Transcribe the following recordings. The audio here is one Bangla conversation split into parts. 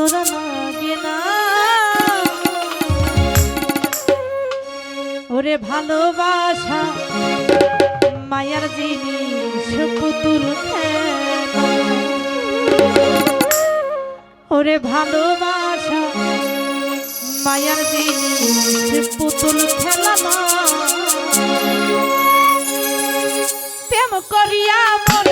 জোড়া লাগে না। ওরে ভালোবাসা, মায়ার জিনিস পুতুল ওরে ভালোবাসা, মায়ার জিনিস পুতুল খেলা না। প্রেম করিয়া মন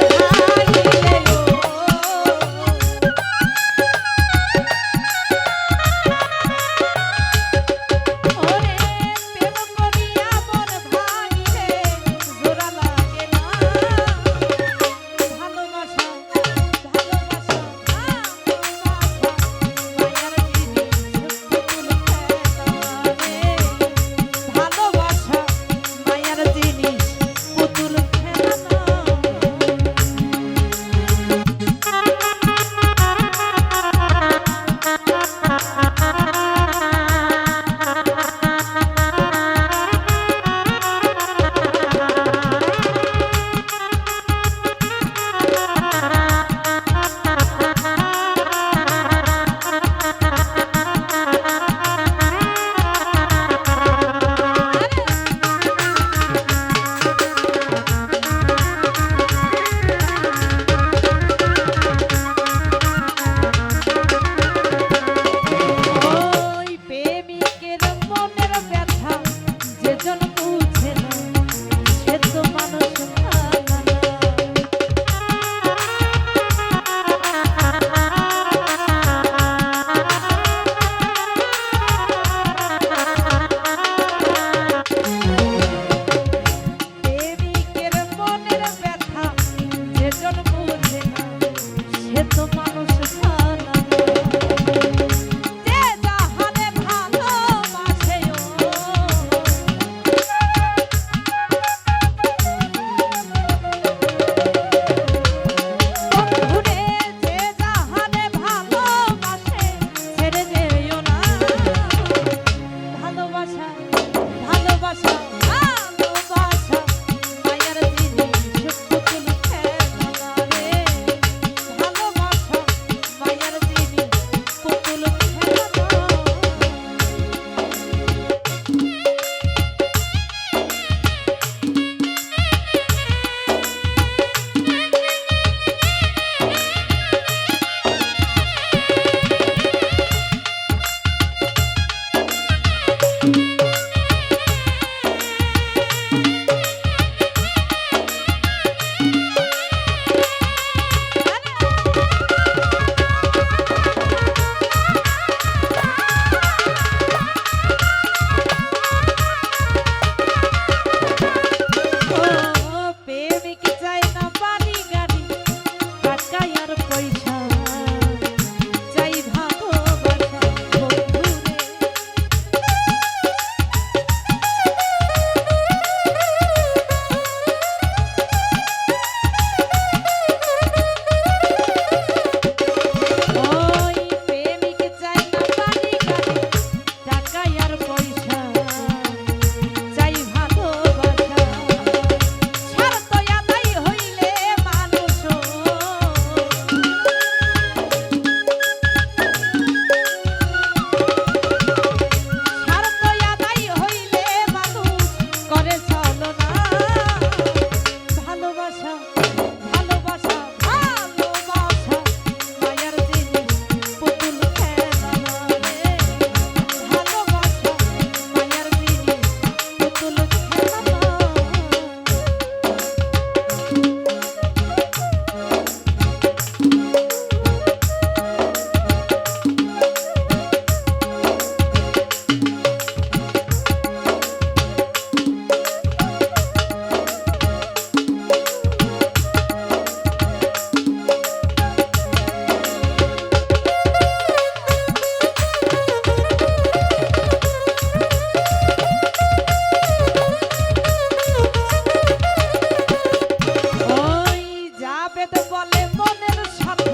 মনের সাথে